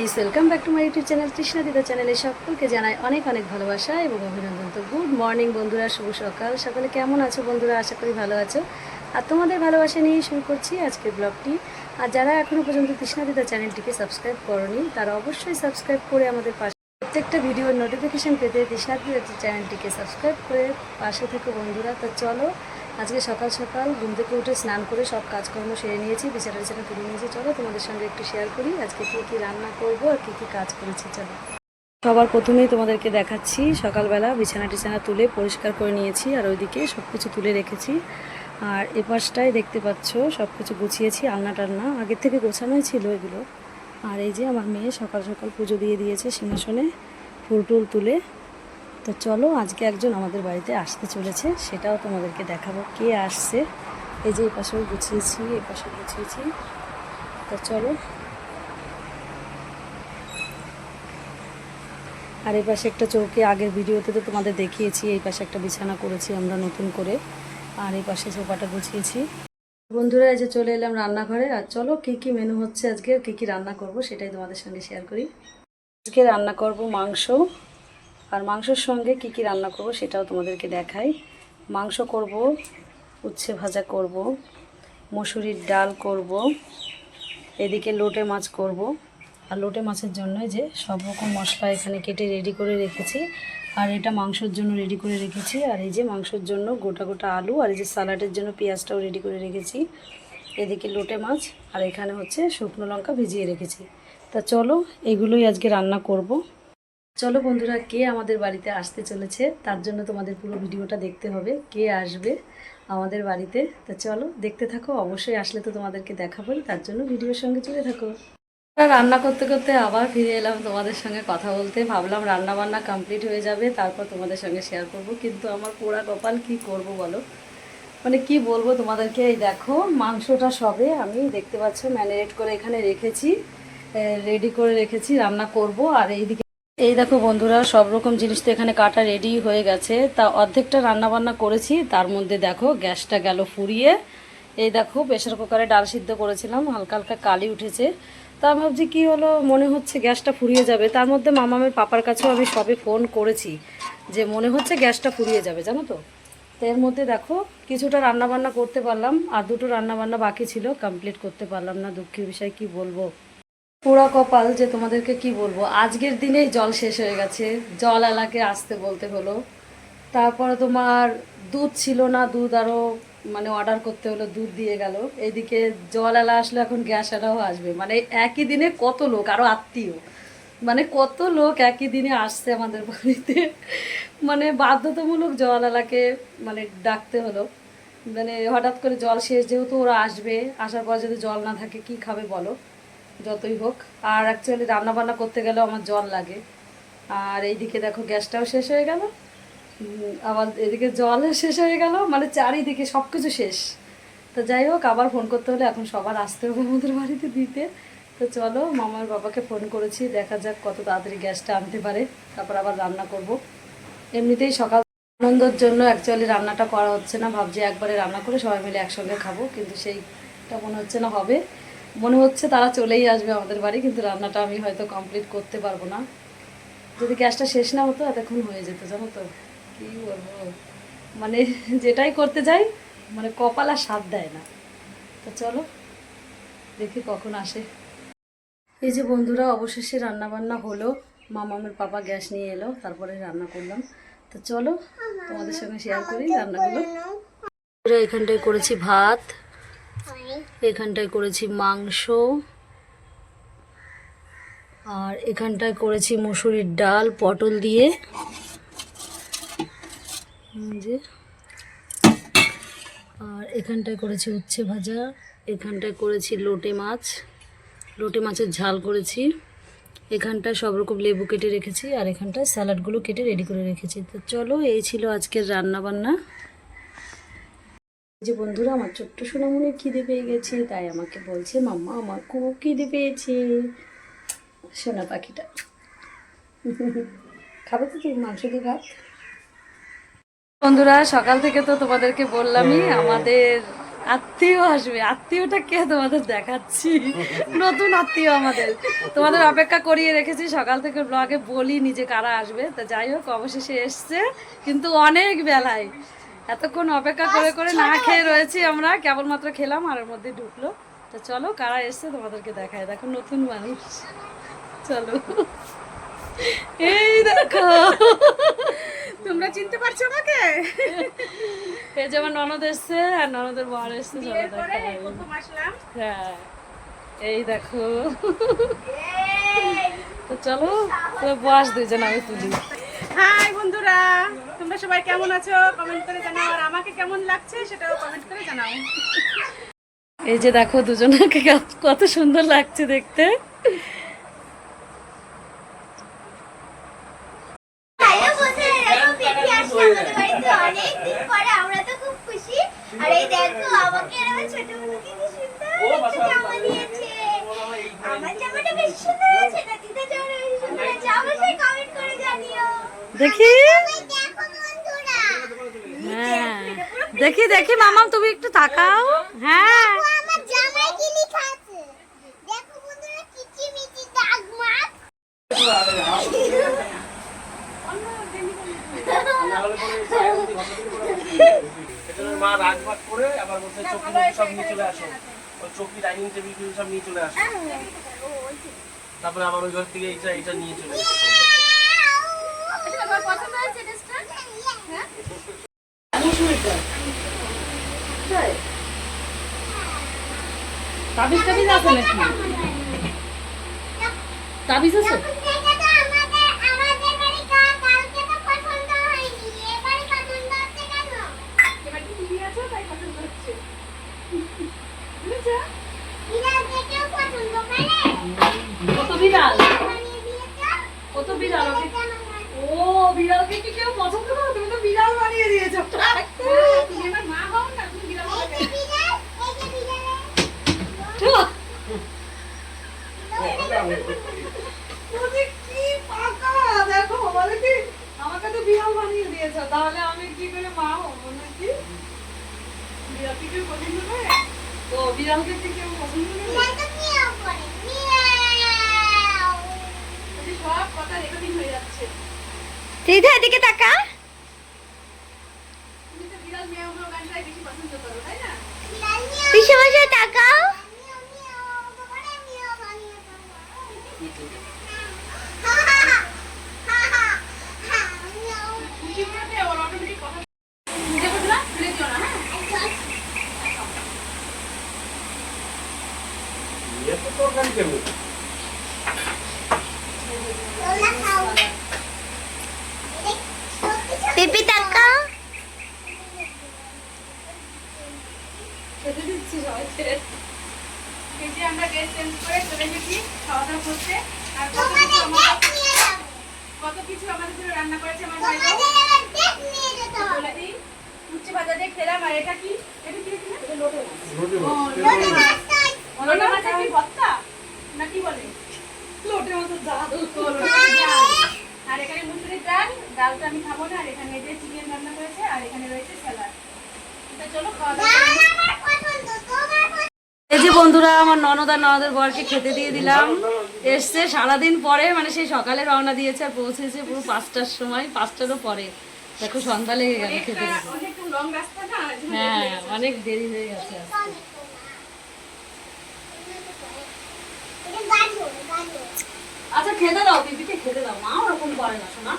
Please welcome back to my YouTube channel Trishna দিদা চ্যানেলে সকলকে জানাই অনেক অনেক ভালোবাসা এবং অভিনন্দন। তো গুড মর্নিং বন্ধুরা, শুভ সকাল। সকালে কেমন আছো বন্ধুরা? আশা করি ভালো আছো। আর তোমাদের ভালোবাসা নিয়েই শুরু করছি আজকের ব্লগটি। আর যারা এখনও পর্যন্ত তৃষ্ণা দিদা চ্যানেলটিকে সাবস্ক্রাইব করনি, তারা অবশ্যই সাবস্ক্রাইব করে আমাদের পাশে প্রত্যেকটা ভিডিওর নোটিফিকেশান পেতে তৃষ্ণা দিদা চ্যানেলটিকে সাবস্ক্রাইব করে পাশে থেকে বন্ধুরা। তো চলো আজকে সকাল সকাল ঘুম থেকে উঠে স্নান করে সব কাজকর্ম সেরে নিয়েছি বিছানা বিছানা তুলে নিয়েছি। চলো তোমাদের সঙ্গে একটু শেয়ার করি আজকে কী কী রান্না করব আর কী কী কাজ করেছি, চলো। সবার প্রথমেই তোমাদেরকে দেখাচ্ছি, সকালবেলা বিছানা টিছানা তুলে পরিষ্কার করে নিয়েছি আর ওইদিকে সব কিছু তুলে রেখেছি। আর এ পাশটায় দেখতে পাচ্ছ সব কিছু গুছিয়েছি, আলনা টালনা। আগের থেকে গোছানোই ছিল এগুলো। আর এই যে আমার মেয়ে সকাল সকাল পুজো দিয়ে দিয়েছে সিংহাসনে ফুল টুল তুলে। তো চলো, আজকে একজন আমাদের বাড়িতে আসতে চলেছে। সেটাও তোমাদেরকে দেখাবো কে আসছে। এই যে এই পাশেও গুছিয়েছি, এই পাশে গুছিয়েছি। তো চলো। আর এই পাশে একটা চৌকি, আগের ভিডিওতে তো তোমাদের দেখিয়েছি, এই পাশে একটা বিছানা করেছি আমরা নতুন করে। আর এই পাশে সোফাটা গুছিয়েছি। বন্ধুরা, এই যে চলে এলাম রান্নাঘরে। আর চলো, কি কি মেনু হচ্ছে আজকে, কি কি রান্না করব সেটাই তোমাদের সঙ্গে শেয়ার করি। আজকে রান্না করব মাংস। আর মাংসের সঙ্গে কি কি রান্না করব সেটাও তোমাদেরকে দেখাই। মাংস করব, উচ্ছে ভাজা করব, মসুরির ডাল করব, এদিকে লোটে মাছ করব। আর লোটে মাছের জন্য যে সব রকম মশলা এখানে কেটে রেডি করে রেখেছি। আর এটা মাংসের জন্য রেডি করে রেখেছি। আর এই যে মাংসের জন্য গোটা গোটা আলু আর এই যে সালাডের জন্য পেঁয়াজটাও রেডি করে রেখেছি। এদিকে লোটে মাছ আর এখানে হচ্ছে শুকনো লঙ্কা ভিজিয়ে রেখেছি। তা চলো এগুলোই আজকে রান্না করব। চলো বন্ধুরা, কে আমাদের বাড়িতে আসতে চলেছে, তার জন্য তোমাদের পুরো ভিডিওটা দেখতে হবে, কে আসবে আমাদের বাড়িতে। তা চলো, দেখতে থাকো, অবশ্যই আসলে তো তোমাদেরকে দেখাবোই, তার জন্য ভিডিওর সঙ্গে চলে থাকো। রান্না করতে করতে আবার ফিরে এলাম তোমাদের সঙ্গে কথা বলতে। ভাবলাম রান্না বান্না কমপ্লিট হয়ে যাবে, তারপর তোমাদের সঙ্গে শেয়ার করব, কিন্তু আমার পোড়া কপাল কি করব বলো? মানে কি বলব তোমাদেরকে, এই দেখো, মাংসটা সবে আমি দেখতে পাচ্ছ ম্যারিনেট করে এখানে রেখেছি রেডি করে রেখেছি, রান্না করব, আর এইদিকে এই দেখো বন্ধুরা, সব রকম জিনিস তো এখানে কাটা রেডি হয়ে গেছে। তা অর্ধেকটা রান্না বান্না করেছি, তার মধ্যে দেখো গ্যাসটা গেল ফুরিয়ে। এই দেখো প্রেশার কুকারে ডাল সিদ্ধ করেছিলাম, হালকা হালকা কালি উঠেছে। তা আমি ভাবছি কী হলো, মনে হচ্ছে গ্যাসটা ফুরিয়ে যাবে। তার মধ্যে মামামের পাপার কাছেও আমি সবে ফোন করেছি যে মনে হচ্ছে গ্যাসটা ফুরিয়ে যাবে, জানো তো? তো এর মধ্যে দেখো কিছুটা রান্না বান্না করতে পারলাম, আর দুটো রান্না বান্না বাকি ছিল কমপ্লিট করতে পারলাম না। দুঃখের বিষয় কি বলব? পোড়া কপাল যে তোমাদেরকে কি বলব? আজকের দিনেই জল শেষ হয়ে গেছে। জল এলাকে আসতে বলতে হলো। তারপরে তোমার দুধ ছিল না, দুধ আরও মানে অর্ডার করতে হলো, দুধ দিয়ে গেল। এইদিকে জল এলা আসলে, এখন গ্যাস এলাও আসবে। মানে একই দিনে কত লোক আরও আত্মীয়। মানে কত লোক একই দিনে আসছে আমাদের বাড়িতে। মানে বাধ্যতামূলক জল এলাকে মানে ডাকতে হলো। মানে হঠাৎ করে জল শেষ, যেহেতু ওরা আসবে, আসার পর যদি জল না থাকে, কি খাবে বলো? যতই হোক। আর অ্যাকচুয়ালি রান্না বান্না করতে গেলেও আমার জল লাগে। আর এইদিকে দেখো গ্যাসটাও শেষ হয়ে গেল। আবার এদিকে জল শেষ হয়ে গেল। মানে চারিদিকে সব কিছু শেষ। তো যাই হোক, আবার ফোন করতে হলে এখন সবার আসতে হবে আমাদের বাড়িতে দিতে। তো চলো, মামার বাবাকে ফোন করেছি। দেখা যাক কত তাড়াতাড়ি গ্যাসটা আনতে পারে। তারপর আবার রান্না করব। এমনিতেই সকাল আনন্দের জন্য অ্যাকচুয়ালি রান্নাটা করা হচ্ছে না। ভাবছি একবারে রান্না করে সবাই মিলে একসঙ্গে খাব। কিন্তু সেইটা মনে হচ্ছে না হবে। মনে হচ্ছে তারা চলেই আসবে আমাদের বাড়ি, কিন্তু রান্নাটা আমি হয়তো কমপ্লিট করতে পারব না। যদি গ্যাসটা শেষ না হতো, এতক্ষণ হয়ে যেত, জানো তো? কী বলব? মানে যেটাই করতে যাই মানে কপাল আর স্বাদ দেয় না। তো চলো, দেখি কখন আসে। এই যে বন্ধুরা, অবশেষে রান্না বান্না হলো। মামামের পাপা গ্যাস নিয়ে এলো, তারপরে রান্না করলাম। তো চলো, তোমাদের সঙ্গে শেয়ার করি রান্নাগুলো। এখানটায় করেছি ভাত। এখানটায় করেছি মাংস। আর এখানটায় করেছি মুসুরির ডাল, পটল দিয়ে। যে। আর এখানটায় করেছি উচ্ছে ভাজা, এখানটায় করেছি লোটে মাছ। লোটে মাছের ঝাল করেছি। এখানটায় সব রকম লেবু কেটে রেখেছি আর এখানটায় স্যালাডগুলো কেটে রেডি করে রেখেছি। তো চলো, এই ছিল আজকের রান্না বান্না এই যে বন্ধুরা আমার ছোট্ট সোনামনে খিদে পেয়ে গেছে তাই আমাকে বলছে মাম্মা আমার খুব খিদে পেয়েছে। সোনা পাখিটা। খাবে তো তুমি মাংস দিয়ে ভাত? বন্ধুরা সকাল থেকে তো তোমাদেরকে বললামই আমাদের আত্মীয় আসবে। আত্মীয়টা কে? তোমাদের দেখাচ্ছি। নতুন আত্মীয় আমাদের। তোমাদের অপেক্ষা করিয়ে রেখেছি। সকাল থেকে ব্লগে বলি নিজে কারা আসবে। তা যাই হোক অবশেষে এসছে। কিন্তু অনেক বেলায় এতক্ষণ অপেক্ষা করে করে না খেয়ে রয়েছি আমরা কেবলমাত্র খেলাম আর এর মধ্যে ঢুকলো। তো চলো কারা এসছে তোমাদেরকে দেখায়। দেখো নতুন মানুষ। চলো। এই দেখো। তোমরা চিনতে পারছ আমাকে? এই যে আমার ননদ এসছে আর ননদের বর এসছে চলো হ্যাঁ। এই দেখো। তো চলো বস দুজন আমি তুলি। হাই বন্ধুরা, তোমরা সবাই কেমন আছো? কমেন্ট করে জানাও, আর আমাকে কেমন লাগছে সেটাও কমেন্ট করে জানাও। এই যে দেখো দুজনকে কত সুন্দর লাগছে দেখতে হ্যালো বন্ধুরা এরকম পিপি আসছে আমাদের বাড়িতে অনেক দিন পরে আমরা তো খুব খুশি আর এই দেখো আমাকে এরকম ছোট মতো কি সুন্দর একটা জামা দিয়েছে আমার জামাটা বেশ সুন্দর হয়েছে না দিদা জামাটা বেশি সুন্দর হয়েছে অবশ্যই কমেন্ট করে জানিও দেখি। সবাই দেখো হ্যাঁ। দেখি দেখি, মামাম, তুমি একটু তাকাও। হ্যাঁ। মা করে আবার বলছে সব নিয়ে চলে আসো। ডাইনিং টেবিল সব নিয়ে চলে আসো। তারপরে আবার ওই ঘর থেকে এইটা এটা নিয়ে চলে আসো তোমার পছন্দ হয়েছে ড্রেসটা হ্যাঁ তাবিজ টাবিজ আছে নাকি? তাবিজ আছে? এদিকে তাকা। তুমি তো বিড়াল মেয়ে মেয়ে গানটাই বেশি পছন্দ করো তাই না বিড়াল মিয়াও পিছনে তাকাও মিয়াও মিয়াও বাবারে মিয়াও বানিয়ে দাও হা হা হা হা হা মিয়াও খুশি মনে ওর অটোমেটিক কথা বুঝে বুঝলা ফেলে দিও না হ্যাঁ এত তরকারি কেন পিপি আমরা ড্রেস চেঞ্জ করে চলে এসেছি খাওয়া দাওয়া করতে। আর কত কিছু আমাদের জন্য রান্না করেছে আমার ভাই ভাজা দিয়ে খেলাম আর এটা কি? এটা কি লোটে মাছ। রোদে ও, লোটে লোটে মাছ মাছ নয় লোটে মাছের কি ভর্তা না কি বলে? লোটে মতো জাল তো লোটে মাছের ডাল। আর এখানে মুসুরির ডাল ডালটা আমি খাব না আর এখানে যে চিকেন রান্না করেছে আর এখানে রয়েছে স্যালাড। চলো খাওয়া দাওয়া ডাল করি। আমার পছন্দ তোমার পছন্দ এই যে বন্ধুরা আমার ননদ আর ননদের বরকে খেতে দিয়ে দিলাম। এসছে সারাদিন পরে মানে সেই সকালে রওনা দিয়েছে আর পৌঁছেছে পুরো পাঁচটার সময় পাঁচটারও পরে। দেখো সন্ধ্যা লেগে গেল খেতে। হ্যাঁ অনেক দেরি হয়ে গেছে আচ্ছা খেতে দাও দিদিকে খেতে দাও। মা ওরকম করে না শোনা